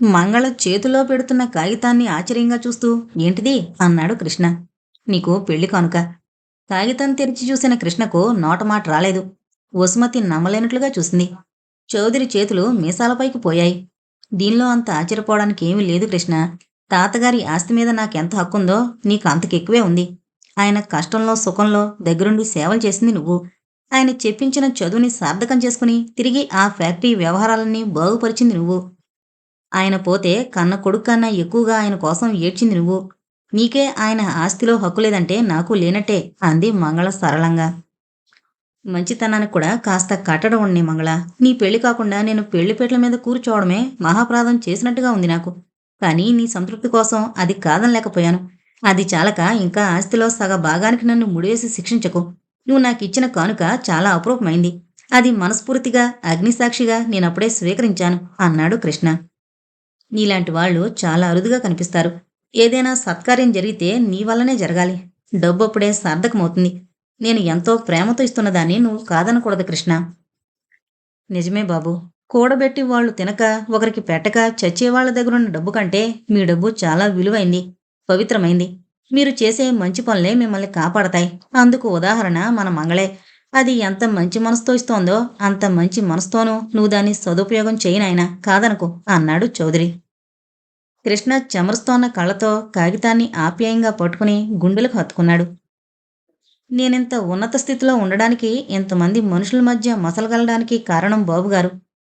మంగళ చేతిలో పెడుతున్న కాగితాన్ని ఆశ్చర్యంగా చూస్తూ ఏంటిది? అన్నాడు కృష్ణ. నీకు పెళ్ళి కానుక. కాగితం తెరిచి చూసిన కృష్ణకు నోటమాట రాలేదు. వసుమతి నమ్మలేనట్లుగా చూసింది. చౌదరి చేతులు మీసాలపైకి పోయాయి. దీనిలో అంత ఆశ్చర్యపోవడానికి ఏమీ లేదు కృష్ణ. తాతగారి ఆస్తి మీద నాకెంత హక్కుందో నీకు అంతకెక్కువే ఉంది. ఆయన కష్టంలో సుఖంలో దగ్గరుండి సేవలు చేసింది నువ్వు. ఆయన చెప్పించిన చదువుని సార్థకం చేసుకుని తిరిగి ఆ ఫ్యాక్టరీ వ్యవహారాలన్నీ బాగుపరిచింది నువ్వు. ఆయన పోతే కన్న కొడుకు కన్నా ఎక్కువగా ఆయన కోసం ఏడ్చింది నువ్వు. నీకే ఆయన ఆస్తిలో హక్కు లేదంటే నాకు లేనట్టే అంది మంగళ సరళంగా. మంచితనానికి కూడా కాస్త కట్టడం ఉండి మంగళ. నీ పెళ్ళి కాకుండా నేను పెళ్ళిపేటల మీద కూర్చోవడమే మహాప్రాధం చేసినట్టుగా ఉంది నాకు. కానీ నీ సంతృప్తి కోసం అది కాదనలేకపోయాను. అది చాలక ఇంకా ఆస్తిలో సగ భాగానికి నన్ను ముడివేసి శిక్షించకు. నువ్వు నాకు ఇచ్చిన కానుక చాలా అపరూపమైంది. అది మనస్ఫూర్తిగా అగ్నిసాక్షిగా నేనప్పుడే స్వీకరించాను అన్నాడు కృష్ణ. నీలాంటి వాళ్ళు చాలా అరుదుగా కనిపిస్తారు. ఏదైనా సత్కార్యం జరిగితే నీ వల్లనే జరగాలి. డబ్బు అప్పుడే సార్థకమవుతుంది. నేను ఎంతో ప్రేమతో ఇస్తున్నదాన్ని నువ్వు కాదనకూడదు కృష్ణ. నిజమే బాబు. కూడబెట్టి వాళ్ళు తినక ఒకరికి పెట్టక చచ్చేవాళ్ళ దగ్గరున్న డబ్బు కంటే మీ డబ్బు చాలా విలువైంది పవిత్రమైంది. మీరు చేసే మంచి పనులే మిమ్మల్ని కాపాడతాయి. అందుకు ఉదాహరణ మన మంగళే. అది ఎంత మంచి మనసుతో ఇస్తోందో అంత మంచి మనసుతోనూ నువ్వు దాన్ని సదుపయోగం చేయనాయనా కాదనుకో అన్నాడు చౌదరి. కృష్ణ చెమరుస్తోన్న కళ్ళతో కాగితాన్ని ఆప్యాయంగా పట్టుకుని గుండెలకు హత్తుకున్నాడు. నేనింత ఉన్నత స్థితిలో ఉండడానికి ఇంతమంది మనుషుల మధ్య మసలగలడానికి కారణం బాబుగారు.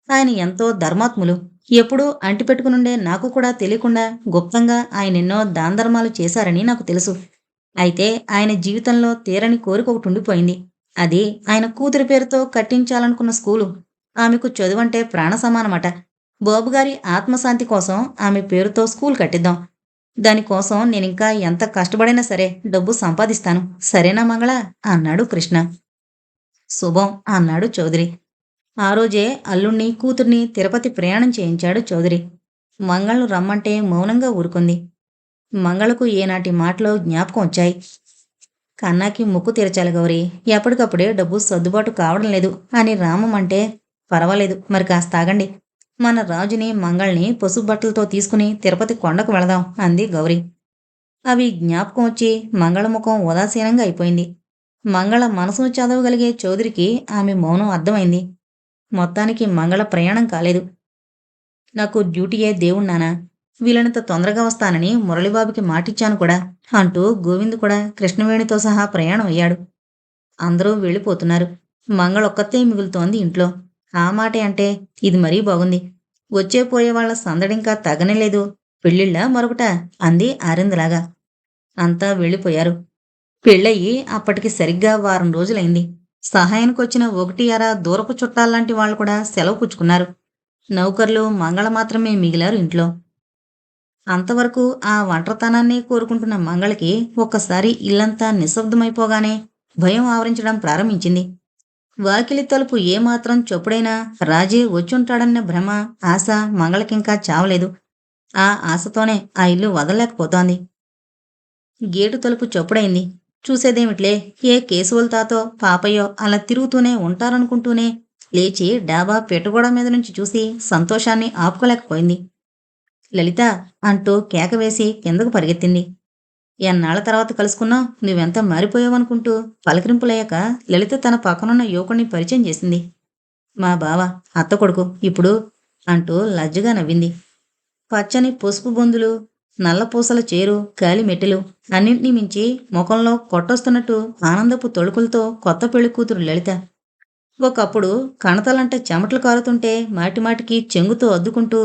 ఆయన ఎంతో ధర్మాత్ములు. ఎప్పుడూ అంటిపెట్టుకునుండే నాకు కూడా తెలియకుండా గుప్తంగా ఆయన ఎన్నో దానధర్మాలు చేశారని నాకు తెలుసు. అయితే ఆయన జీవితంలో తీరని కోరిక ఒకటి ఉండిపోయింది. అది ఆయన కూతురి పేరుతో కట్టించాలనుకున్న స్కూలు. ఆమెకు చదువంటే ప్రాణ సమానమట బాబుగారి ఆత్మశాంతి కోసం ఆమె పేరుతో స్కూల్ కట్టిద్దాం. దానికోసం నేనింకా ఎంత కష్టపడైనా సరే డబ్బు సంపాదిస్తాను. సరేనా మంగళ? అన్నాడు కృష్ణ. శుభం అన్నాడు చౌదరి. ఆ రోజే అల్లుణ్ణి కూతుర్ని తిరుపతి ప్రయాణం చేయించాడు చౌదరి. మంగళను రమ్మంటే మౌనంగా ఊరుకుంది. మంగళకు ఏనాటి మాటలో జ్ఞాపకం వచ్చాయి. కన్నాకి ముక్కు తీర్చాలి గౌరీ. ఎప్పటికప్పుడే డబ్బు సర్దుబాటు కావడం లేదు అని రామం అంటే పర్వాలేదు. మరి కాస్త ఆగండి. మన రాజుని మంగళని పసుపు బట్టలతో తీసుకుని తిరుపతి కొండకు వెళదాం అంది గౌరీ. అవి జ్ఞాపకం వచ్చి మంగళ ముఖం ఉదాసీనంగా అయిపోయింది. మంగళ మనసును చదవగలిగే చౌదరికి ఆమె మౌనం అర్థమైంది. మొత్తానికి మంగళ ప్రయాణం కాలేదు. నాకు డ్యూటీయే దేవుణ్ణానా వీలైనంత తొందరగా వస్తానని మురళిబాబుకి మాటిచ్చాను కూడా అంటూ గోవింద్ కూడా కృష్ణవేణితో సహా ప్రయాణం అయ్యాడు. అందరూ వెళ్ళిపోతున్నారు. మంగళొక్కతే మిగులుతోంది ఇంట్లో. ఆ మాటే అంటే ఇది మరీ బాగుంది. వచ్చే పోయే వాళ్ళ సందడింకా తగనేలేదు పెళ్ళిళ్ళ మరొకట? అంది ఆరిందలాగా అంతా వెళ్ళిపోయారు. పెళ్ళయి అప్పటికి సరిగ్గా వారం రోజులైంది. సహాయానికి వచ్చిన ఒకటి అర దూరపు చుట్టాల్లాంటి వాళ్ళు కూడా సెలవు పుచ్చుకున్నారు. నౌకర్లు మంగళ మాత్రమే మిగిలారు ఇంట్లో. అంతవరకు ఆ ఒంటరితనాన్ని కోరుకుంటున్న మంగళకి ఒక్కసారి ఇల్లంతా నిశ్శబ్దమైపోగానే భయం ఆవరించడం ప్రారంభించింది. వాకిలి తలుపు ఏమాత్రం చొప్పుడైనా రాజే వచ్చుంటాడన్న భ్రమ ఆశ మంగళకింకా చావలేదు. ఆ ఆశతోనే ఆ ఇల్లు వదలలేకపోతోంది. గేటు తలుపు చొప్పుడైంది. చూసేదేమిట్లే ఏ కేశవులతాతో పాపయ్యో అలా తిరుగుతూనే ఉంటారనుకుంటూనే లేచి డాబా పెట్టుగోడ మీద నుంచి చూసి సంతోషాన్ని ఆపుకోలేకపోయింది. లలిత అంటూ కేక వేసి కిందకు పరిగెత్తింది. ఎన్నాళ్ళ తర్వాత కలుసుకున్నావు? నువ్వెంత మారిపోయావనుకుంటూ పలకరింపులయ్యాక లలిత తన పక్కనున్న యువకుడిని పరిచయం చేసింది. మా బావ అత్త కొడుకు ఇప్పుడు అంటూ లజ్జగా నవ్వింది. పచ్చని పసుపు బొందులు నల్లపూసల చేరు గాలి మెట్టెలు అన్నింటినీ మించి ముఖంలో కొట్టొస్తున్నట్టు ఆనందపు తొడుకులతో కొత్త పెళ్ళి కూతురు లలిత. ఒకప్పుడు కణతలంటే చెమటలు కారుతుంటే మాటిమాటికి చెంగుతో అద్దుకుంటూ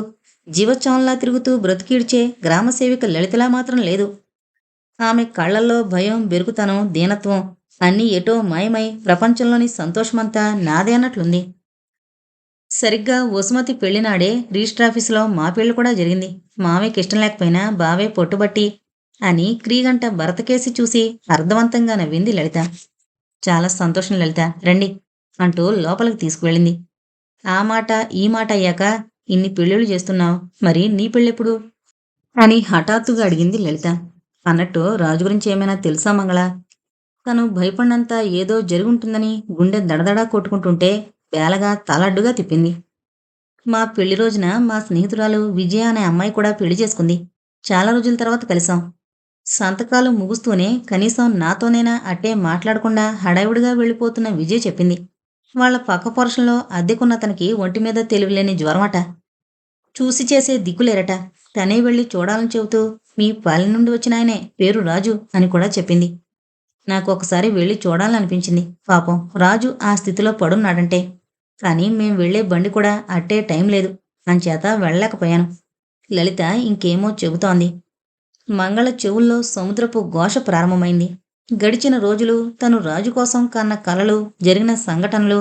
జీవోత్సవంలా తిరుగుతూ బ్రతికీడ్చే గ్రామసేవిక లలితలా మాత్రం లేదు. ఆమె కళ్ళల్లో భయం బెరుకుతనం దీనత్వం అన్నీ ఎటో మాయమై ప్రపంచంలోని సంతోషమంతా నాదే అన్నట్లుంది. సరిగ్గా వసుమతి పెళ్ళినాడే రిజిస్టర్ ఆఫీసులో మా పెళ్ళి కూడా జరిగింది. మామయ్యకి ఇష్టం లేకపోయినా బావే పొట్టుబట్టి అని క్రీగంట భరతకేసి చూసి అర్థవంతంగా నవ్వింది లలిత. చాలా సంతోషం లలిత. రండి అంటూ లోపలికి తీసుకువెళ్ళింది. ఆ మాట ఈ మాట అయ్యాక ఇన్ని పెళ్ళిళ్ళు చేస్తున్నావు మరి నీ పెళ్ళెప్పుడు? అని హఠాత్తుగా అడిగింది లలిత. అన్నట్టు రాజు గురించి ఏమైనా తెలుసా మంగళ? తను భయపడినంత ఏదో జరుగుంటుందని గుండె దడదడా కొట్టుకుంటుంటే బేలగా తలడ్డుగా తిప్పింది. మా పెళ్ళి రోజున మా స్నేహితురాలు విజయ అనే అమ్మాయి కూడా పెళ్ళి చేసుకుంది. చాలా రోజుల తర్వాత కలిసాం. సంతకాలు ముగుస్తూనే కనీసం నాతోనైనా అట్టే మాట్లాడకుండా హడావిడిగా వెళ్ళిపోతున్న విజయ్ చెప్పింది. వాళ్ళ పక్క పోర్షన్లో అద్దెకున్నతనికి ఒంటి మీద తెలివిలేని జ్వరమట. చూసి చేసే దిక్కులేరట. తనే వెళ్ళి చూడాలని చెబుతూ మీ పల్లె నుండి వచ్చిన ఆయనే పేరు రాజు అని కూడా చెప్పింది. నాకు ఒకసారి వెళ్ళి చూడాలనిపించింది. పాపం రాజు ఆ స్థితిలో పడున్నాడంటే. కానీ మేం వెళ్ళే బండి కూడా అట్టే టైం లేదు. అంచేత వెళ్ళలేకపోయాను. లలిత ఇంకేమో చెబుతోంది. మంగళ చెవుల్లో సముద్రపు ఘోష ప్రారంభమైంది. గడిచిన రోజులు తను రాజు కోసం కన్న కలలు జరిగిన సంఘటనలు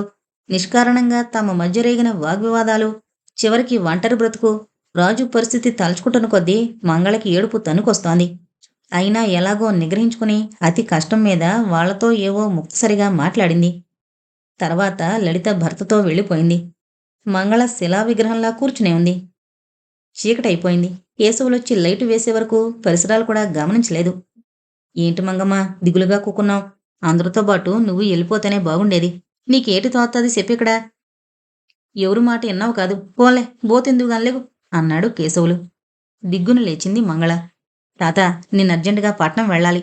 నిష్కారణంగా తమ మధ్య రేగిన వాగ్వివాదాలు చివరికి ఒంటరి బ్రతుకు రాజు పరిస్థితి తలుచుకుంటున్న కొద్దీ మంగళకి ఏడుపు తనుకొస్తోంది అయినా ఎలాగో నిగ్రహించుకుని అతి కష్టం మీద వాళ్ళతో ఏవో ముక్తసరిగా మాట్లాడింది. తర్వాత లలిత భర్తతో వెళ్ళిపోయింది. మంగళ శిలా విగ్రహంలా కూర్చునే ఉంది. చీకటైపోయింది. కేశవులొచ్చి లైటు వేసే వరకు పరిసరాలు కూడా గమనించలేదు. ఏంటి మంగమ్మ? దిగులుగా కూకున్నావు. అందరితో పాటు నువ్వు వెళ్ళిపోతేనే బాగుండేది. నీకేటి తోత్తది చెప్పిక్కడా ఎవరు మాట విన్నావు కాదు. పోలే బోతెందుకు గనలేవు అన్నాడు కేశవులు. దిగ్గున లేచింది మంగళ. తాత నిన్న అర్జెంటుగా పట్నం వెళ్ళాలి.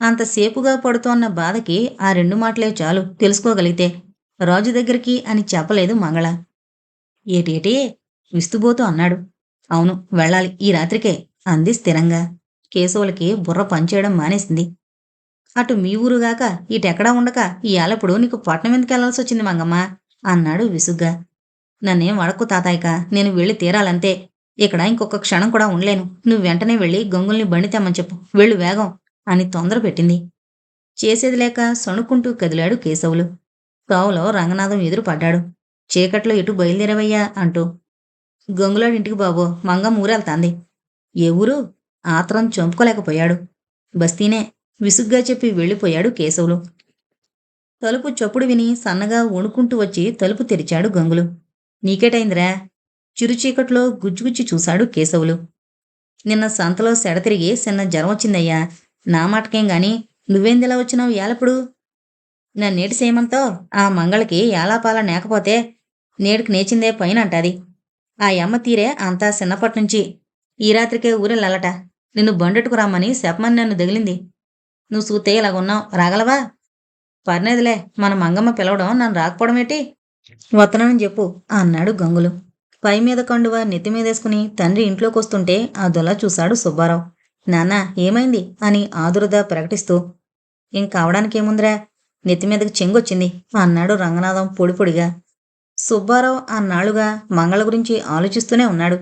అంతసేపుగా పడుతోన్న బాధకి ఆ రెండు మాటలే చాలు తెలుసుకోగలిగితే. రాజు దగ్గరికి అని చెప్పలేదు మంగళ. ఏటేటి విస్తుబోతూ అన్నాడు. అవును వెళ్ళాలి. ఈ రాత్రికే అంది స్థిరంగా. కేశవులకి బుర్ర పనిచేయడం మానేసింది. అటు మీ ఊరుగాక ఇటెక్కడా ఉండక ఈ నీకు పట్నం ఎందుకు వెళ్ళాల్సి వచ్చింది మంగమ్మ? అన్నాడు విసుగ్గా. నన్నేం వడకు తాతాయిక నేను వెళ్ళి తీరాలంతే. ఇక్కడ ఇంకొక క్షణం కూడా ఉండలేను. నువ్వు వెంటనే వెళ్ళి గంగుల్ని బండి తెమ్మని చెప్పు. వెళ్ళు వేగం అని తొందర పెట్టింది. చేసేది లేక సణుక్కుంటూ కదిలాడు కేశవులు. తావులో రంగనాథం ఎదురు పడ్డాడు చీకట్లో ఇటు బయలుదేరవయ్యా అంటూ. గంగులాడింటికి బాబో మంగమ్మ ఊరెళ్తాంది. ఏ ఊరు? ఆత్రం చంపుకోలేకపోయాడు. బస్తీనే విసుగ్గా చెప్పి వెళ్ళిపోయాడు కేశవులు. తలుపు చప్పుడు విని సన్నగా వణుకుంటూ వచ్చి తలుపు తెరిచాడు గంగులు. నీకేటైందిరా? చిరుచీకట్లో గుజ్జుగుచ్చి చూశాడు కేశవులు. నిన్న సంతలో సెడ తిరిగి చిన్న జ్వరం వచ్చిందయ్యా. నా మాటకేం గాని నువ్వేందిలా వచ్చినావు ఏలప్పుడు నేటి సేమంతో ఆ మంగళకి ఏలాపాల నేకపోతే నేడుకు నేచిందే పైన అంటది ఆ యమ్మ తీరే అంతా చిన్నప్పటి నుంచి ఈ రాత్రికే ఊరెళ్ళాలట. నిన్ను బండెట్టుకు రమ్మని చెప్పమని నన్ను దగిలింది. నువ్వు సూతే ఇలాగున్నావు రాగలవా? పర్నేదిలే మన మంగమ్మ పిలవడం నన్ను రాకపోవడమేటి వతనని చెప్పు అన్నాడు గంగులు. పై మీద కండువ నెత్తి మీదేసుకుని తండ్రి ఇంట్లోకి వస్తుంటే ఆ దొల చూశాడు సుబ్బారావు. నాన్న ఏమైంది? అని ఆదురద ప్రకటిస్తూ. ఇంకావడానికేముందిరా నెత్తి మీదకి చెంగొచ్చింది అన్నాడు రంగనాథం పొడిపొడిగా. సుబ్బారావు అన్నాళ్ళుగా మంగళ గురించి ఆలోచిస్తూనే ఉన్నాడు.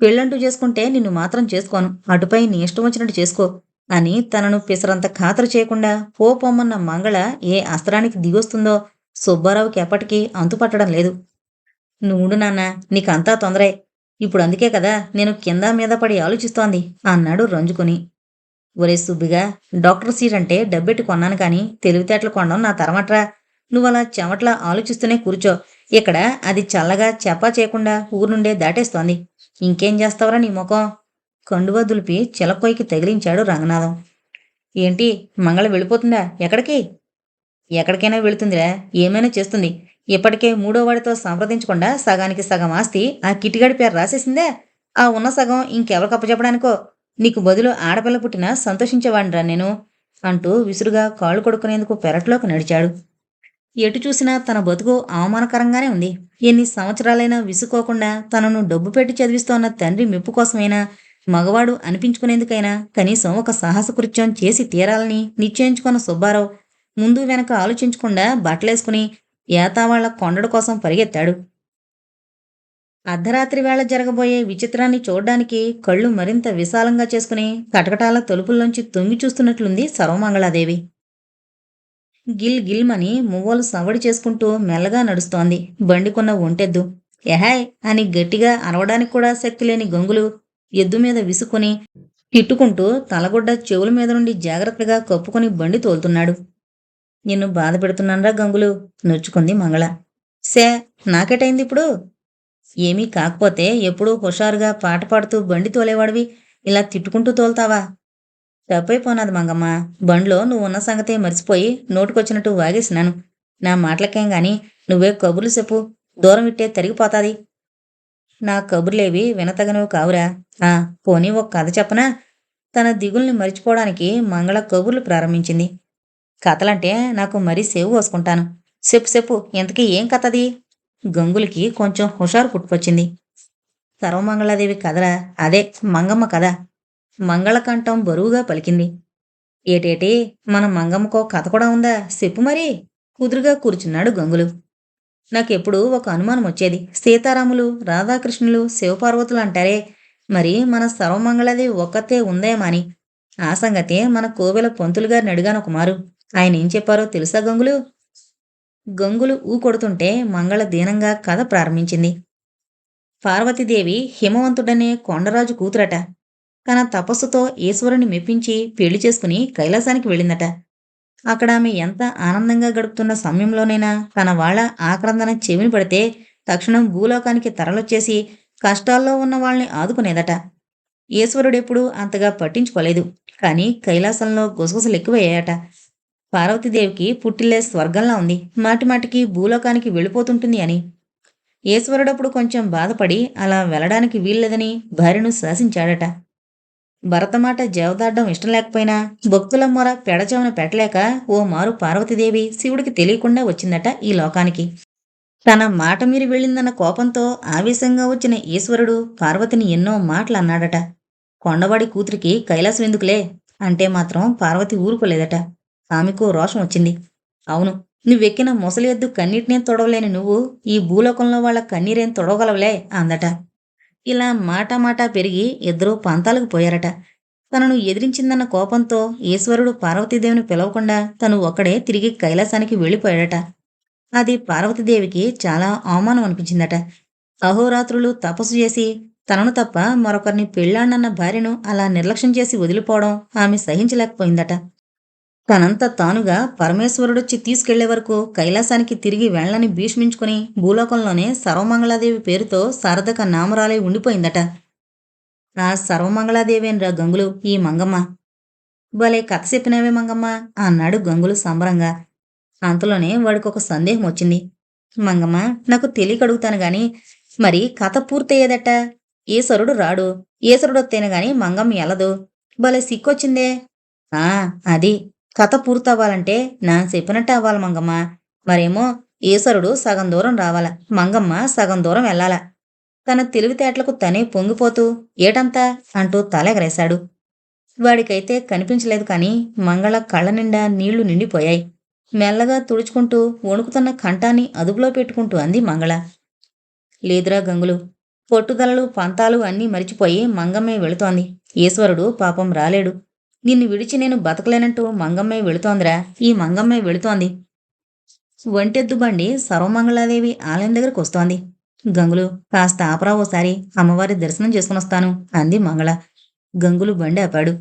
పెళ్ళంటూ చేసుకుంటే నిన్ను మాత్రం చేసుకోను. అటుపై నీ ఇష్టం వచ్చినట్టు చేసుకో. అని తనను పిసరంత ఖాతరు చేయకుండా పోపొమ్మన్న మంగళ ఏ అస్త్రానికి దిగొస్తుందో సుబ్బారావుకి ఎప్పటికీ అంతుపట్టడం లేదు. నువ్వుడు నాన్న నీకంతా తొందరే. ఇప్పుడు అందుకే కదా నేను కింద మీద పడి ఆలోచిస్తోంది అన్నాడు రంజుకుని. ఒరే సుబ్బిగా డాక్టర్ సీట్ అంటే డబ్బెట్టి కొన్నాను కానీ తెలివితేటలు కొనడం నా తరమట్రా. నువ్వలా చెమట్లా ఆలోచిస్తూనే కూర్చో. ఇక్కడ అది చల్లగా చెప్పా చేయకుండా ఊరు నుండే దాటేస్తోంది. ఇంకేం చేస్తావురా నీ ముఖం? కండువ దులిపి చిలకొయ్యకి తగిలించాడు రంగనాథం. ఏంటి? మంగళ వెళ్ళిపోతుందా? ఎక్కడికి? ఎక్కడికైనా వెళుతుందిరా. ఏమైనా చేస్తుంది. ఇప్పటికే మూడో వాడితో సంప్రదించకుండా సగానికి సగం ఆస్తి ఆ కిటిగాడి పేరు రాసేసిందే. ఆ ఉన్న సగం ఇంకెవరికి అప్పచెప్పడానికో? నీకు బదులు ఆడపిల్ల పుట్టినా సంతోషించేవాడిరా నేను అంటూ విసురుగా కాళ్ళు కొడుకునేందుకు పెరట్లోకి నడిచాడు. ఎటు చూసినా తన బతుకు అవమానకరంగానే ఉంది. ఎన్ని సంవత్సరాలైనా విసుకోకుండా తనను డబ్బు పెట్టి చదివిస్తోన్న తండ్రి మెప్పు కోసమైనా మగవాడు అనిపించుకునేందుకైనా కనీసం ఒక సాహసకృత్యం చేసి తీరాలని నిశ్చయించుకున్న సుబ్బారావు ముందు వెనక ఆలోచించకుండా బట్టలేసుకుని ఏతావాళ్ళ కొండడు కోసం పరిగెత్తాడు. అర్ధరాత్రి వేళ జరగబోయే విచిత్రాన్ని చూడ్డానికి కళ్ళు మరింత విశాలంగా చేసుకుని కటకటాల తలుపుల్లోంచి తొంగి చూస్తున్నట్లుంది సర్వమంగళాదేవి. గిల్ గిల్మని మువ్వలు సవడి చేసుకుంటూ మెల్లగా నడుస్తోంది. బండికున్న ఒంటెద్దు. ఎహాయ్! అని గట్టిగా అరవడానికి కూడా శక్తి లేని గంగులు ఎద్దు మీద విసుకుని తిట్టుకుంటూ తలగొడ్డ చెవుల మీద నుండి జాగ్రత్తగా కప్పుకొని బండి తోలుతున్నాడు. నిన్ను బాధ పెడుతున్నానరా గంగులు నొచ్చుకుంది మంగళ. సే నాకెటైంది ఇప్పుడు? ఏమీ కాకపోతే ఎప్పుడూ హుషారుగా పాట పాడుతూ బండి తోలేవాడివి. ఇలా తిట్టుకుంటూ తోలుతావా? తప్పైపోనాది మంగమ్మ. బండ్లో నువ్వు ఉన్న సంగతే మర్చిపోయి నోటుకొచ్చినట్టు వాగేసినాను. నా మాటలకేం గాని నువ్వే కబుర్లు చెప్పు. దూరం ఇట్టే తరిగిపోతాది. నా కబుర్లేవి వినతగనవు కావురా. ఆ పోనీ ఒక కథ చెప్పనా? తన దిగుల్ని మరిచిపోవడానికి మంగళ కబుర్లు ప్రారంభించింది. కథలంటే నాకు మరీ సేవు పోసుకుంటాను చెప్పు చెప్పు ఇంతకీ ఏం కథది? గంగులకి కొంచెం హుషారు పుట్టుకొచ్చింది. సర్వమంగళాదేవి కథరా? అదే మంగమ్మ కథ. మంగళకంఠం బరువుగా పలికింది. ఏటేటి మన మంగమ్మకో కథ కూడా ఉందా? చెప్పు మరి. కుదురుగా కూర్చున్నాడు గంగులు. నాకెప్పుడు ఒక అనుమానం వచ్చేది. సీతారాములు రాధాకృష్ణులు శివపార్వతులు అంటారే. మరి మన సర్వమంగళది ఒక్కతే ఉందేమని ఆ సంగతే మన కోవెల పంతులు గారిని అడిగాను ఆయన ఏం చెప్పారో తెలుసా గంగులు? గంగులు ఊ కొడుతుంటే మంగళ దీనంగా కథ ప్రారంభించింది. పార్వతీదేవి హిమవంతుడనే కొండరాజు కూతురట. తన తపస్సుతో ఈశ్వరుని మెప్పించి పెళ్ళి చేసుకుని కైలాసానికి వెళ్ళిందట. అక్కడ ఆమె ఎంత ఆనందంగా గడుపుతున్న సమయంలోనైనా తన వాళ్ళ ఆక్రందన చెవిని పడితే తక్షణం భూలోకానికి తరలొచ్చేసి కష్టాల్లో ఉన్న వాళ్ళని ఆదుకునేదట. ఈశ్వరుడెప్పుడూ అంతగా పట్టించుకోలేదు. కానీ కైలాసంలో గుసగుసలు ఎక్కువయ్యాయట. పార్వతీదేవికి పుట్టిల్లే స్వర్గంలా ఉంది. మాటిమాటికి భూలోకానికి వెళ్ళిపోతుంటుంది అని. ఈశ్వరుడప్పుడు కొంచెం బాధపడి అలా వెళ్ళడానికి వీల్లేదని భార్యను శాసించాడట. భరతమాట జవదాడ్డం ఇష్టం లేకపోయినా భక్తుల మొర పెడచవన పెట్టలేక ఓ మారు పార్వతీదేవి శివుడికి తెలియకుండా వచ్చిందట ఈ లోకానికి. తన మాట మీరు వెళ్ళిందన్న కోపంతో ఆవేశంగా వచ్చిన ఈశ్వరుడు పార్వతిని ఎన్నో మాటలు అన్నాడట. కొండవాడి కూతురికి కైలాసం ఎందుకులే? అంటే మాత్రం పార్వతి ఊరుకోలేదట. ఆమెకు రోషం వచ్చింది. అవును నువ్వెక్కిన ముసలి ఎద్దు కన్నీటినేం తొడవలేని నువ్వు ఈ భూలోకంలో వాళ్ళ కన్నీరేం తొడవగలవులే అందట. ఇలా మాట మాట పెరిగి ఇద్దరూ పంతాలకు పోయారట. తనను ఎదిరించిందన్న కోపంతో ఈశ్వరుడు పార్వతీదేవిని పిలవకుండా తను ఒక్కడే తిరిగి కైలాసానికి వెళ్ళిపోయాడట. అది పార్వతీదేవికి చాలా అవమానం అనిపించిందట. అహోరాత్రులు తపస్సు చేసి తనను తప్ప మరొకరిని పెళ్ళాడనన్న భార్యను అలా నిర్లక్ష్యం చేసి వదిలిపోవడం ఆమె సహించలేకపోయిందట. తనంత తానుగా పరమేశ్వరుడొచ్చి తీసుకెళ్ళే వరకు కైలాసానికి తిరిగి వెళ్ళని భీష్మించుకుని భూలోకంలోనే సర్వమంగళాదేవి పేరుతో శారదక నామరాలై ఉండిపోయిందట. ఆ సర్వమంగళాదేవేనరా గంగులు ఈ మంగమ్మ. భలే కథ చెప్పినవే మంగమ్మ అన్నాడు గంగులు సంబరంగా. అంతలోనే వాడికి ఒక సందేహం వచ్చింది. మంగమ్మ నాకు తెలియక అడుగుతాను గాని మరి కథ పూర్తయ్యేదట? ఈశ్వరుడు రాడు. ఈశ్వరుడు వస్తేనే గాని మంగమ్మ ఎలదు. భలే సిక్కొచ్చిందే ఆ అది. కథ పూర్తవ్వాలంటే నా చెప్పినట్టు అవ్వాలి మంగమ్మ. మరేమో ఈశ్వరుడు సగం దూరం రావాల. మంగమ్మ సగం దూరం వెళ్ళాల. తన తెలివితేటలకు తనే పొంగిపోతూ ఏటంతా? అంటూ తలెగరేశాడు. వాడికైతే కనిపించలేదు కాని మంగళ కళ్ళ నిండా నీళ్ళు నిండిపోయాయి. మెల్లగా తుడుచుకుంటూ వణుకుతున్న కంఠాన్ని అదుపులో పెట్టుకుంటూ అంది మంగళ. లేదురా గంగులు. పొట్టుదలలు పంతాలు అన్నీ మరిచిపోయి మంగమ్మే వెళుతోంది. ఈశ్వరుడు పాపం రాలేడు. నిన్ను విడిచి నేను బతకలేనంటూ మంగమ్మే వెళుతోందిరా. ఈ మంగమ్మే వెళుతోంది. ఒంటెద్దు బండి సర్వమంగళాదేవి ఆలయం దగ్గరకు వస్తోంది. గంగులు కాస్త ఆపరా ఓసారి అమ్మవారి దర్శనం చేసుకుని వస్తాను అంది మంగళ. గంగులు బండి ఆపాడు.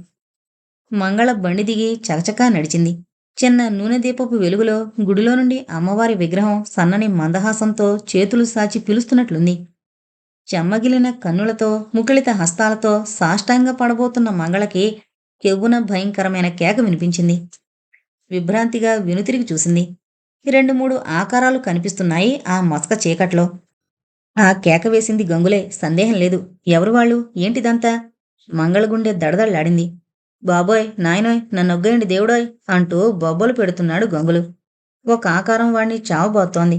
మంగళ బండి దిగి చకచకా నడిచింది. చిన్న నూనె దీపపు వెలుగులో గుడిలో నుండి అమ్మవారి విగ్రహం సన్నని మందహాసంతో చేతులు సాచి పిలుస్తున్నట్లుంది. చెమ్మగిలిన కన్నులతో ముకుళిత హస్తాలతో సాష్టాంగ పడబోతున్న మంగళకి కెవ్వున భయంకరమైన కేక వినిపించింది. విభ్రాంతిగా వెనుతిరిగి చూసింది. రెండు మూడు ఆకారాలు కనిపిస్తున్నాయి ఆ మసక చీకట్లో. ఆ కేక వేసింది గంగులే. సందేహం లేదు. ఎవరు వాళ్ళు? ఏంటిదంతా? మంగళగుండె దడదళ్ళాడింది బాబోయ్ నాయనోయ్ నన్నొగ్గయండి దేవుడోయ్ అంటూ బొబ్బలు పెడుతున్నాడు గంగులు. ఒక ఆకారం వాణ్ణి చావబోతోంది.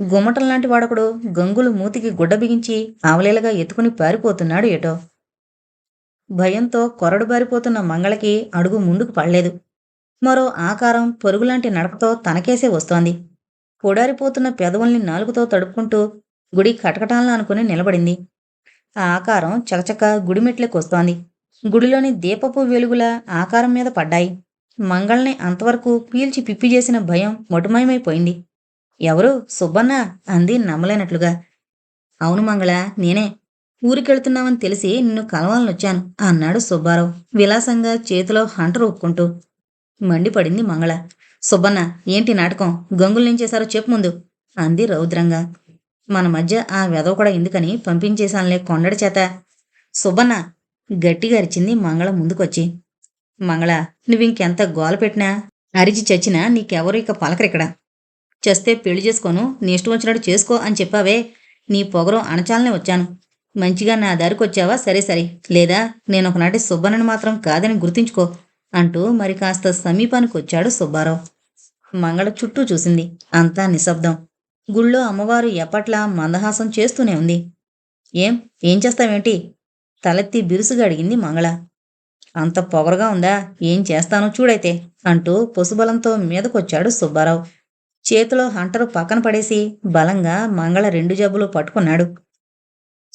గుమ్మటం లాంటి వాడొకడు గంగులు మూతికి గుడ్డ బిగించి ఆవలేలగా ఎత్తుకుని పారిపోతున్నాడు ఏటో. భయంతో కొరడు బారిపోతున్న మంగళకి అడుగు ముందుకు పడలేదు. మరో ఆకారం పొరుగులాంటి నడకతో తనకేసే వస్తోంది. పొడారిపోతున్న పెదవుల్ని నాలుగుతో తడుపుకుంటూ గుడి కటకటాలను అనుకుని నిలబడింది. ఆ ఆకారం చకచక గుడిమెట్లకు వస్తోంది. గుడిలోని దీపపు వెలుగుల ఆకారం మీద పడ్డాయి. మంగళని అంతవరకు పీల్చి పిప్పి చేసిన భయం మొటుమయమైపోయింది. ఎవరు? సుబ్బన్న అంది నమ్మలేనట్లుగా. అవును మంగళ నేనే. ఊరికెళ్తున్నావని తెలిసి నిన్ను కలవాలనొచ్చాను అన్నాడు సుబ్బారావు విలాసంగా చేతిలో హంటర్ ఊక్కుంటూ మండిపడింది మంగళ. సుబ్బన్న ఏంటి నాటకం? గంగులు చేశారో చెప్పు ముందు అంది రౌద్రంగా. మన మధ్య ఆ వెధవ కూడా ఎందుకని పంపించేశానులే కొండడి చేత. సుబ్బన్న గట్టిగా అరిచింది మంగళ ముందుకొచ్చి. మంగళ నువ్వింకెంత గోల పెట్టినా? అరిచి చచ్చినా నీకెవరు ఇక పలకరిక్కడ చస్తే పెళ్ళి చేసుకోను నీ ఇష్టం వచ్చినట్టు చేసుకో అని చెప్పావే నీ పొగరం అణచాలనే వచ్చాను. మంచిగా నా దారికి వచ్చావా? సరే సరే. లేదా నేను ఒకనాటి సుబ్బన్నని మాత్రం కాదని గుర్తుంచుకో అంటూ మరి కాస్త సమీపానికి వచ్చాడు సుబ్బారావు. మంగళ చుట్టూ చూసింది. అంతా నిశ్శబ్దం. గుళ్ళో అమ్మవారు ఎప్పట్లా మందహాసం చేస్తూనే ఉంది. ఏం? ఏం చేస్తావేంటి? తలెత్తి బిరుసుగా అడిగింది మంగళ. అంత పొగరుగా ఉందా? ఏం చేస్తానో చూడైతే అంటూ పొసుబలంతో మీదకొచ్చాడు సుబ్బారావు. చేతిలో హంటరు పక్కన పడేసి బలంగా మంగళ రెండు జబ్బులు పట్టుకున్నాడు.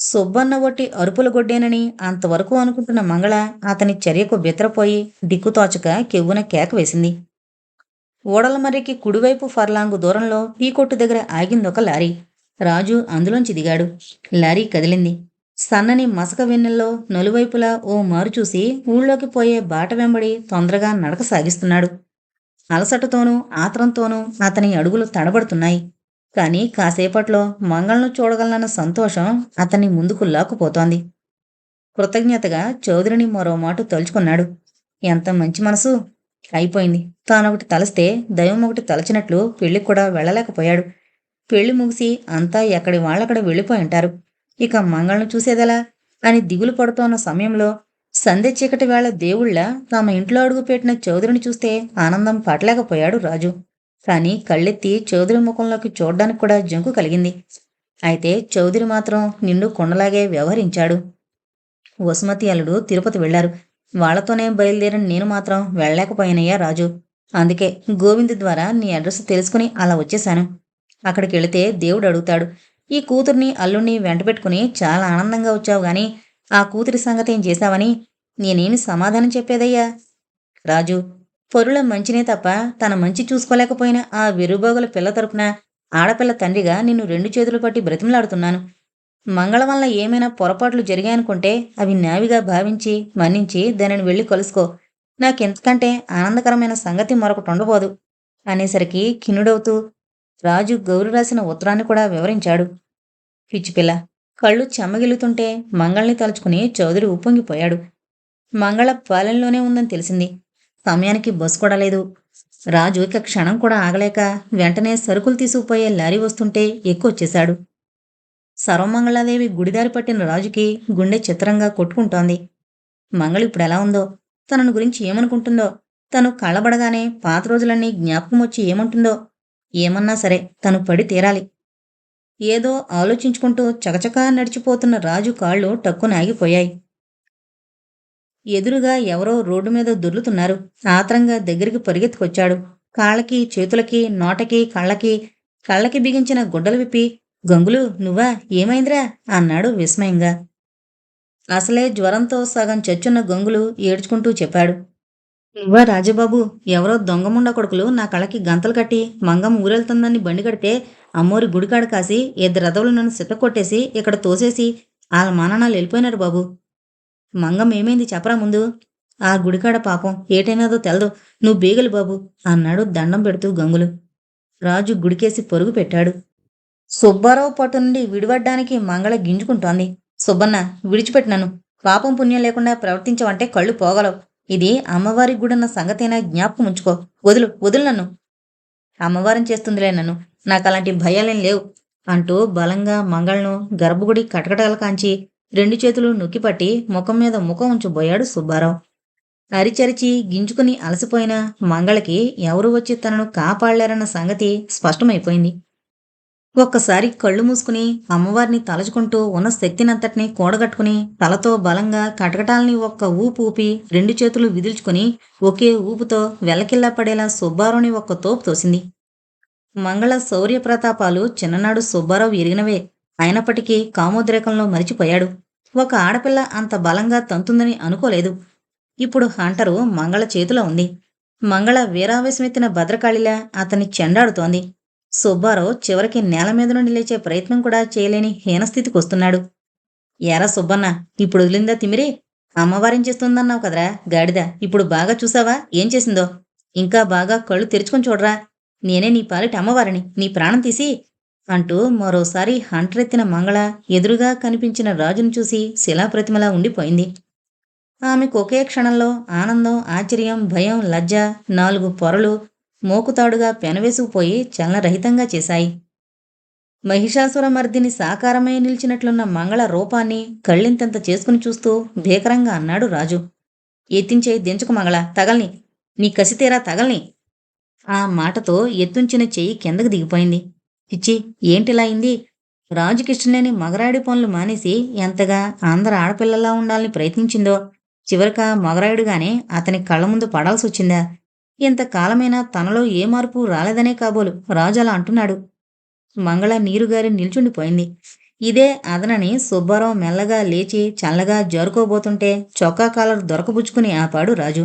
సుబ్బన్న ఒట్టి అరుపుల గొడ్డేనని అంతవరకు అనుకుంటున్న మంగళ అతని చర్యకు బిత్రపోయి దిక్కుతోచక కెవ్వున కేక వేసింది. ఓడలమర్రికి కుడివైపు ఫర్లాంగు దూరంలో పీకొట్టు దగ్గర ఆగిందొక లారీ. రాజు అందులోంచి దిగాడు. లారీ కదిలింది. సన్నని మసక వెన్నెల్లో నలువైపులా ఓ మారు చూసి ఊళ్ళోకి పోయే బాట వెంబడి తొందరగా నడక సాగిస్తున్నాడు. అలసటతోనూ ఆత్రంతోనూ అతని అడుగులు తడబడుతున్నాయి. కానీ కాసేపట్లో మంగళను చూడగలనన్న సంతోషం అతన్ని ముందుకు లాక్కుపోతోంది. కృతజ్ఞతగా చౌదరిని మరో మాట తలుచుకున్నాడు. ఎంత మంచి మనసు! అయిపోయింది. తానొకటి తలస్తే దైవం ఒకటి తలచినట్లు పెళ్ళికి కూడా వెళ్ళలేకపోయాడు. పెళ్ళి ముగిసి అంతా ఎక్కడి వాళ్ళక్కడ వెళ్ళిపోయి ఉంటారు. ఇక మంగళను చూసేదెలా? అని దిగులు పడుతోన్న సమయంలో సంధ్య చీకటి వేళ దేవుళ్ళ తమ ఇంట్లో అడుగుపెట్టిన చౌదరిని చూస్తే ఆనందం పట్టలేకపోయాడు రాజు. కానీ కళ్ళెత్తి చౌదరి ముఖంలోకి చూడ్డానికి కూడా జంకు కలిగింది. అయితే చౌదరి మాత్రం నిండు కొండలాగే వ్యవహరించాడు. వసుమతి అల్లుడు తిరుపతి వెళ్ళారు వాళ్ళతోనే బయలుదేరిన నేను మాత్రం వెళ్ళలేకపోయానయ్యా రాజు. అందుకే గోవింద్ ద్వారా నీ అడ్రస్ తెలుసుకుని అలా వచ్చేశాను. అక్కడికి వెళితే దేవుడు అడుగుతాడు. ఈ కూతుర్ని అల్లుణ్ణి వెంటబెట్టుకుని చాలా ఆనందంగా వచ్చావు గాని ఆ కూతురి సంగతి ఏం చేశావని నేనేమి సమాధానం చెప్పేదయ్యా? రాజు పొరుల మంచినే తప్ప తన మంచి చూసుకోలేకపోయిన ఆ వెరుబోగుల పిల్ల తరపున ఆడపిల్ల తండ్రిగా నిన్ను రెండు చేతులు పట్టి బ్రతిమలాడుతున్నాను. మంగళం వల్ల ఏమైనా పొరపాట్లు జరిగాయనుకుంటే అవి నావిగా భావించి మన్నించి దానిని వెళ్ళి కలుసుకో. నాకెంతకంటే ఆనందకరమైన సంగతి మరొకటి ఉండబోదు అనేసరికి కిన్నుడవుతూ రాజు గౌరు రాసిన ఉత్తరాన్ని కూడా వివరించాడు. పిచ్చిపిల్ల కళ్ళు చెమ్మగిలుతుంటే మంగళని తలుచుకుని చౌదరి ఉప్పొంగిపోయాడు. మంగళ పాలెంలోనే ఉందని తెలిసింది. సమయానికి బస్సు కూడా లేదు. రాజు ఇక క్షణం కూడా ఆగలేక వెంటనే సరుకులు తీసుకుపోయే లారీ వస్తుంటే ఎక్కువచ్చేశాడు సర్వమంగళాదేవి గుడిదారి పట్టిన రాజుకి గుండె చిత్రంగా కొట్టుకుంటోంది. మంగళ ఇప్పుడు ఎలా ఉందో? తనను గురించి ఏమనుకుంటుందో? తను కళ్ళబడగానే పాత రోజులన్నీ జ్ఞాపకం వచ్చి ఏమంటుందో? ఏమన్నా సరే తను పడి తీరాలి. ఏదో ఆలోచించుకుంటూ చకచకా నడిచిపోతున్న రాజు కాళ్ళు టక్కున ఆగిపోయాయి. ఎదురుగా ఎవరో రోడ్డు మీద దొర్లుతున్నారు. ఆత్రంగా దగ్గరికి పరిగెత్తుకొచ్చాడు. కాళ్ళకి చేతులకి నోటకి కళ్ళకి కళ్ళకి బిగించిన గుడ్డలు విప్పి గంగులు నువ్వా? ఏమైందిరా? అన్నాడు విస్మయంగా. అసలే జ్వరంతో సగం చచ్చున్న గంగులు ఏడ్చుకుంటూ చెప్పాడు. నువ్వా రాజబాబు? ఎవరో దొంగముండ కొడుకులు నా కళ్ళకి గంతలు కట్టి మంగం ఊరెళ్తుందని బండి కడితే అమ్మోరి గుడికాడ కాసి ఇద్దరు రథవులు నన్ను సిట్ట కొట్టేసి ఇక్కడ తోసేసి వాళ్ళ మానాలు వెళ్ళిపోయినారు బాబు. మంగం ఏమైంది చెప్పరా ముందు? ఆ గుడికాడ పాపం ఏటైనాదో తెలదు. నువ్వు బీగలు బాబు అన్నాడు దండం పెడుతూ గంగులు. రాజు గుడికేసి పొరుగు పెట్టాడు. సుబ్బారావు పట్టు నుండి విడిపడ్డానికి మంగళ గింజుకుంటోంది. సుబ్బన్న విడిచిపెట్టినను. పాపం పుణ్యం లేకుండా ప్రవర్తించవంటే కళ్ళు పోగలవు. ఇది అమ్మవారి గుడన్న సంగతైనా జ్ఞాపకం ఉంచుకో. వదులు వదులు నన్ను. అమ్మవారం చేస్తుందిలే నన్ను. నాకు అలాంటి భయాలేం లేవు అంటూ బలంగా మంగళను గర్భగుడి కటకటలు కాంచి రెండు చేతులు నొక్కిపట్టి ముఖం మీద ముఖం ఉంచబోయాడు సుబ్బారావు. అరిచరిచి గింజుకుని అలసిపోయిన మంగళకి ఎవరు వచ్చి తనను కాపాడలేరన్న సంగతి స్పష్టమైపోయింది. ఒక్కసారి కళ్ళు మూసుకుని అమ్మవారిని తలుచుకుంటూ ఉన్న శక్తినంతటిని కూడగట్టుకుని తలతో బలంగా కటకటాల్ని ఒక్క ఊపు ఊపి రెండు చేతులు విదిల్చుకుని ఒకే ఊపుతో వెలకిల్లా పడేలా సుబ్బారావుని ఒక్క తోపు తోసింది. మంగళ శౌర్య ప్రతాపాలు చిన్ననాడు సుబ్బారావు ఎరిగినవే. అయినప్పటికీ కామోద్రేకంలో మరిచిపోయాడు. ఒక ఆడపిల్ల అంత బలంగా తంతుందని అనుకోలేదు. ఇప్పుడు హంటరు మంగళ చేతిలో ఉంది. మంగళ వీరావేశమెత్తిన భద్రకాళిలా అతన్ని చెండాడుతోంది. సుబ్బారావు చివరికి నేల మీద నుండి లేచే ప్రయత్నం కూడా చేయలేని హీనస్థితికి వస్తున్నాడు ఎరా సుబ్బన్న ఇప్పుడు వదిలిందా తిమిరి? అమ్మవారేం చేస్తుందన్నావు కదరా గాడిద. ఇప్పుడు బాగా చూసావా? ఏం చేసిందో? ఇంకా బాగా కళ్ళు తెరుచుకొని చూడరా. నేనే నీ పాలిటి అమ్మవారిని. నీ ప్రాణం తీసి అంటూ మరోసారి హంటరెత్తిన మంగళ ఎదురుగా కనిపించిన రాజును చూసి శిలాప్రతిమలా ఉండిపోయింది. ఆమెకు ఒకే క్షణంలో ఆనందం ఆశ్చర్యం భయం లజ్జ నాలుగు పొరలు మోకుతాడుగా పెనవేసుకుపోయి చలనరహితంగా చేశాయి. మహిషాసురమర్దిని సాకారమై నిలిచినట్లున్న మంగళ రూపాన్ని కళ్ళింతంత చేసుకుని చూస్తూ భీకరంగా అన్నాడు రాజు. ఎత్తించే దించుకు మంగళ తగల్ని. నీ కసితేరా తగల్ని. ఆ మాటతో ఎత్తుంచిన చెయ్యి కిందకు దిగిపోయింది. చిచ్చి ఏంటిలా అయింది? రాజుకిష్టలేని మగరాయుడి పనులు మానేసి ఎంతగా ఆంధ్ర ఆడపిల్లలా ఉండాలని ప్రయత్నించిందో. చివరిక మగరాయుడుగానే అతని కళ్ళ ముందు పడాల్సి వచ్చిందా ఇంతకాలమైనా తనలో ఏ మార్పు రాలేదనే కాబోలు రాజు అలా అంటున్నాడు. మంగళ నీరుగారి నిల్చుండిపోయింది. ఇదే అదనని సుబ్బారావు మెల్లగా లేచి చల్లగా జరుకోబోతుంటే చొక్కా కాలర్ దొరకబుచ్చుకుని ఆపాడు రాజు.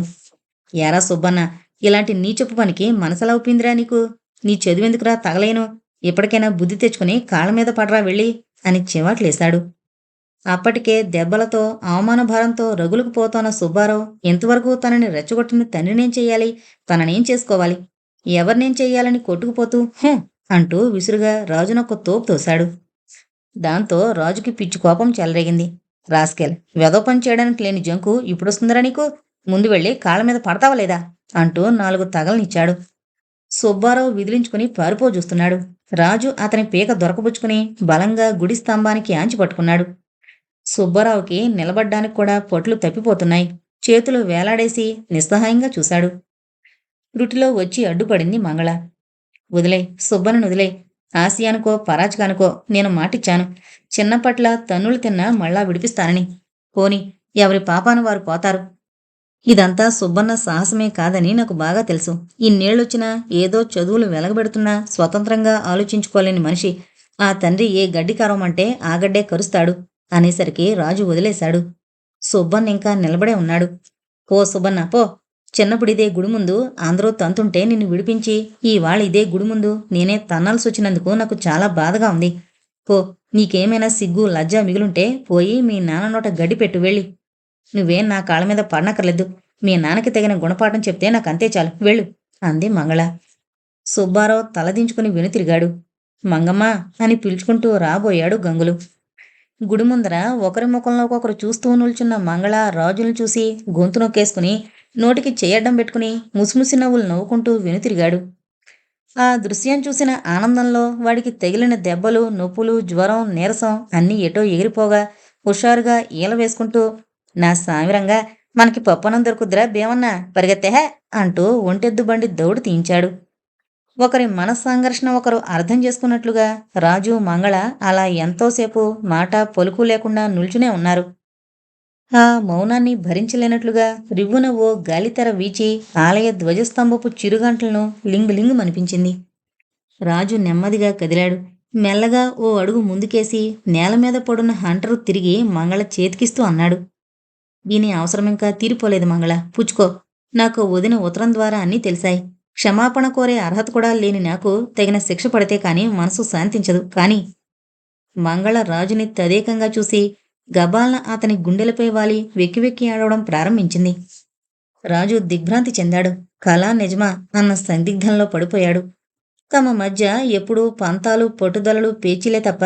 ఎరా సుబ్బన్న ఇలాంటి నీచపు పనికి మనసలా ఒప్పిందిరా నీకు? నీ చదువెందుకురా తగలేను? ఇప్పటికైనా బుద్ధి తెచ్చుకుని కాళ్ళ మీద పడరా వెళ్ళి అని చివాట్లేశాడు అప్పటికే దెబ్బలతో అవమాన భారంతో రగులుకు పోతున్న సుబ్బారావు ఇంతవరకు తనని రెచ్చగొట్టిన తండ్రినేం చెయ్యాలి తననేం చేసుకోవాలి ఎవరినేం చెయ్యాలని కొట్టుకుపోతూ హు అంటూ విసురుగా రాజునొక్క తోపు తోశాడు. దాంతో రాజుకి పిచ్చి కోపం చెలరేగింది. రాస్కెల్ వెదో పని చేయడానికి లేని జంకు ఇప్పుడొస్తుందిరా నీకు? ముందు వెళ్ళి కాళ్ళ మీద పడతావా లేదా? అంటూ నాలుగు తగలనిచ్చాడు. సుబ్బారావు విదిలించుకుని పారిపో చూస్తున్నాడు. రాజు అతని పీక దొరకబుచ్చుకుని బలంగా గుడి స్తంభానికి ఆంచి పట్టుకున్నాడు. సుబ్బారావుకి నిలబడ్డానికి కూడా పొట్లు తప్పిపోతున్నాయి. చేతులు వేలాడేసి నిస్సహాయంగా చూశాడు. రుటిలో వచ్చి అడ్డుపడింది మంగళ. వదిలే సుబ్బను వదిలే. ఆసియానుకో పరాచికానుకో నేను మాటిచ్చాను. చిన్నపట్ల తన్నులు తిన్నా మళ్ళా విడిపిస్తానని. పోని ఎవరి పాపాను వారు పోతారు? ఇదంతా సుబ్బన్న సాహసమే కాదని నాకు బాగా తెలుసు. ఇన్నేళ్ళొచ్చినా ఏదో చదువులు వెలగబెడుతున్నా స్వతంత్రంగా ఆలోచించుకోలేని మనిషి. ఆ తండ్రి ఏ గడ్డి కరవమంటే ఆ గడ్డే కరుస్తాడు అనేసరికి రాజు వదిలేశాడు. సుబ్బన్న ఇంకా నిలబడే ఉన్నాడు. పో సుబ్బన్న పో. చిన్నప్పుడు ఇదే గుడి ముందు అందరూ తంతుంటే నిన్ను విడిపించి ఈవాళ ఇదే గుడి ముందు నేనే తన్నాల్సి వచ్చినందుకు నాకు చాలా బాధగా ఉంది. పో నీకేమైనా సిగ్గు లజ్జ మిగులుంటే పోయి మీ నాన్న నోట గడ్డి పెట్టు వెళ్ళి. నువ్వేం నా కాళ్ళ మీద పడనక్కర్లేదు. మీ నాన్నకి తగిన గుణపాఠం చెప్తే నాకు అంతే చాలు. వెళ్ళు అంది మంగళ. సుబ్బారావు తలదించుకుని వెనుతిరిగాడు మంగమ్మ అని పిలుచుకుంటూ రాబోయాడు గంగులు. గుడి ముందర ఒకరి ముఖంలో ఒకరు చూస్తూ నిల్చున్న మంగళ రాజును చూసి గొంతు నొక్కేసుకుని నోటికి చేయడ్డం పెట్టుకుని ముసిముసి నవ్వులు నవ్వుకుంటూ వెనుతిరిగాడు ఆ దృశ్యం చూసిన ఆనందంలో వాడికి తగిలిన దెబ్బలు నొప్పులు జ్వరం నీరసం అన్నీ ఎటో ఎగిరిపోగా హుషారుగా ఈల వేసుకుంటూ నా సామిరంగా మనకి పప్పనం దొరుకుద్దిరా భీమన్న పరిగెత్తేహే అంటూ ఒంటెద్దు బండి దౌడు తీయించాడు. ఒకరి మనస్సంఘర్షణ ఒకరు అర్థం చేసుకున్నట్లుగా రాజు మంగళ అలా ఎంతోసేపు మాట పలుకు లేకుండా నిల్చునే ఉన్నారు. ఆ మౌనాన్ని భరించలేనట్లుగా రివ్వున ఓ గాలితెర వీచి ఆలయ ధ్వజస్తంభపు చిరుగంటలను లింగు అనిపించింది రాజు నెమ్మదిగా కదిలాడు. మెల్లగా ఓ అడుగు ముందుకేసి నేల మీద పడున్న హంటరు తిరిగి మంగళ చేతికిస్తూ అన్నాడు. దీని అవసరం ఇంకా తీరిపోలేదు మంగళ. పుచ్చుకో. నాకు వదిన ఉత్తరం ద్వారా అన్నీ తెలిసాయి. క్షమాపణ కోరే అర్హత కూడా లేని నాకు తగిన శిక్ష పడితే కాని మనసు శాంతించదు. కాని మంగళ రాజుని తదేకంగా చూసి గబాల్న అతని గుండెలపై వాలి వెక్కి వెక్కి ఆడవడం ప్రారంభించింది. రాజు దిగ్భ్రాంతి చెందాడు. కళా నిజమా అన్న సందిగ్ధంలో పడిపోయాడు. తమ మధ్య ఎప్పుడూ పంతాలు పట్టుదలలు పేచీలే తప్ప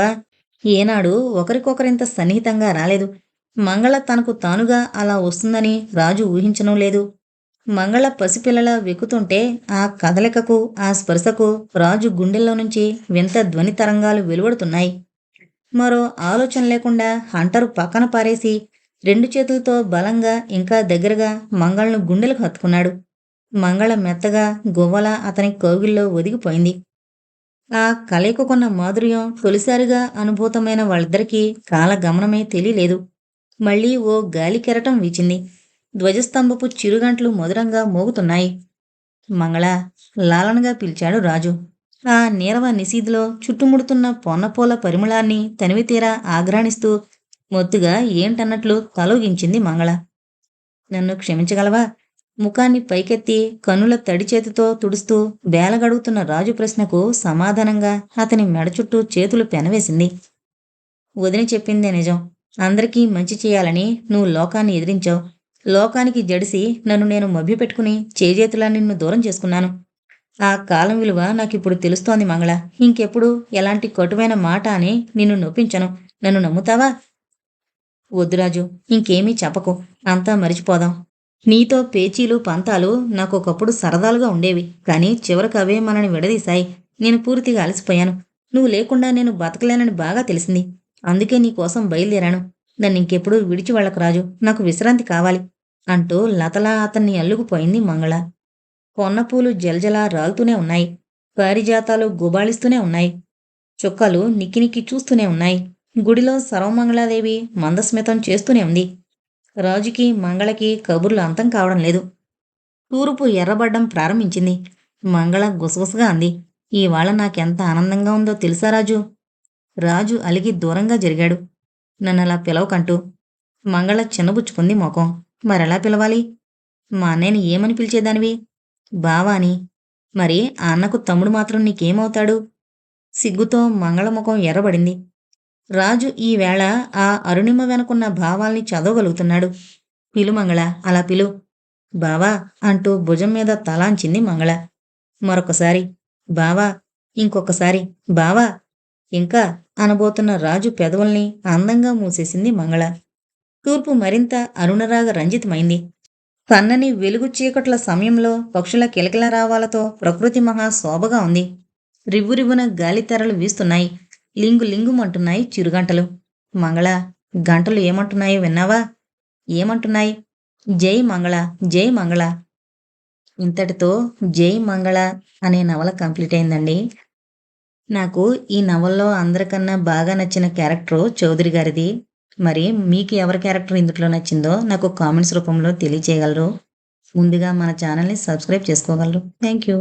ఏనాడు ఒకరికొకరింత సన్నిహితంగా రాలేదు. మంగళ తనకు తానుగా అలా వస్తుందని రాజు ఊహించడం లేదు. మంగళ పసిపిల్లల వెక్కుతుంటే ఆ కదలికకు ఆ స్పర్శకు రాజు గుండెల్లో నుంచి వింత ధ్వని తరంగాలు వెలువడుతున్నాయి. మరో ఆలోచన లేకుండా హంటరు పక్కన పారేసి రెండు చేతులతో బలంగా ఇంకా దగ్గరగా మంగళను గుండెలకు హత్తుకున్నాడు. మంగళ మెత్తగా గువ్వల అతని కోగిల్లో ఒదిగిపోయింది. ఆ కలయికకున్న మాధుర్యం తొలిసారిగా అనుభూతమైన వాళ్ళిద్దరికీ కాలగమనమే తెలియలేదు. మళ్ళీ ఓ గాలి కెరటం వీచింది. ధ్వజస్తంభపు చిరుగంటలు మధురంగా మోగుతున్నాయి. మంగళ లాలనగా పిలిచాడు రాజు. ఆ నీరవ నిశీధిలో చుట్టుముడుతున్న పొన్నపోల పరిమళాన్ని తనివితీరా ఆగ్రాణిస్తూ మొత్తుగా ఏంటన్నట్లు తలోగించింది మంగళ. నన్ను క్షమించగలవా? ముఖాన్ని పైకెత్తి కన్నుల తడి చేతితో తుడుస్తూ బేలగడుగుతున్న రాజు ప్రశ్నకు సమాధానంగా అతని మెడ చుట్టూ చేతులు పెనవేసింది. వదిన చెప్పిందే నిజం. అందరికీ మంచి చేయాలని నువ్వు లోకాన్ని ఎదిరించావు. లోకానికి జడిసి నన్ను నేను మభ్యపెట్టుకుని చేజేతులా నిన్ను దూరం చేసుకున్నాను. ఆ కాలం విలువ నాకిప్పుడు తెలుస్తోంది మంగళ. ఇంకెప్పుడు ఎలాంటి కటువైన మాట అని నిన్ను నొప్పించను. నన్ను నమ్ముతావా? వద్దురాజు ఇంకేమీ చెప్పకు. అంతా మరిచిపోదాం. నీతో పేచీలు పంతాలు నాకొకప్పుడు సరదాలుగా ఉండేవి. కానీ చివరికి అవే మనని విడదీశాయి. నేను పూర్తిగా అలసిపోయాను. నువ్వు లేకుండా నేను బతకలేనని బాగా తెలిసింది. అందుకే నీకోసం బయలుదేరాను. నన్ను ఇంకెప్పుడు విడిచి వెళ్ళకు రాజు. నాకు విశ్రాంతి కావాలి అంటూ లతలా అతన్ని అల్లుకుపోయింది మంగళ. కొన్నపూలు జలజలా రాలుతూనే ఉన్నాయి. పారిజాతాలు గుబాళిస్తూనే ఉన్నాయి. చుక్కలు నిక్కి నిక్కి చూస్తూనే ఉన్నాయి. గుడిలో సర్వమంగళాదేవి మందస్మితం చేస్తూనే ఉంది. రాజుకి మంగళకి కబుర్లు అంతం కావడం లేదు. తూర్పు ఎర్రబడ్డం ప్రారంభించింది. మంగళ గుసగుసగా అంది. ఇవాళ నాకెంత ఆనందంగా ఉందో తెలుసా రాజు? రాజు అలిగి దూరంగా జరిగాడు. నన్ను అలా పిలవకంటూ మంగళ చిన్నబుచ్చుకుంది ముఖం. మరెలా పిలవాలి? మా అన్నయ్యని ఏమని పిలిచేదానివి? బావా అని మరి ఆ అన్నకు తమ్ముడు మాత్రం నీకేమవుతాడు? సిగ్గుతో మంగళ ముఖం ఎర్రబడింది. రాజు ఈవేళ ఆ అరుణిమ వెనకున్న భావాల్ని చదవగలుగుతున్నాడు. పిలు మంగళ అలా పిలు. బావా అంటూ భుజం మీద తలాంచింది మంగళ. మరొకసారి బావా ఇంకొకసారి బావా ఇంకా అనబోతున్న రాజు పెదవుల్ని అందంగా మూసేసింది మంగళ. తూర్పు మరింత అరుణరాగ రంజితమైంది. సన్నని వెలుగు చీకట్ల సమయంలో పక్షుల కిలకిల రావాలతో ప్రకృతి మహా శోభగా ఉంది. రివ్వురివ్వున గాలితెరలు వీస్తున్నాయి. లింగు లింగుమంటున్నాయి చిరుగంటలు. మంగళ గంటలు ఏమంటున్నాయో విన్నావా? ఏమంటున్నాయి? జై మంగళ జై మంగళ. ఇంతటితో జై మంగళ అనే నవల కంప్లీట్ అయిందండి. నాకు ఈ నవల్లో అందరికన్నా బాగా నచ్చిన క్యారెక్టర్ చౌదరి గారిది. మరి మీకు ఎవరి క్యారెక్టర్ ఇందులో నచ్చిందో నాకు కామెంట్స్ రూపంలో తెలియచేయగలరు. ముందుగా మన ఛానల్ని సబ్స్క్రైబ్ చేసుకోగలరు. Thank you.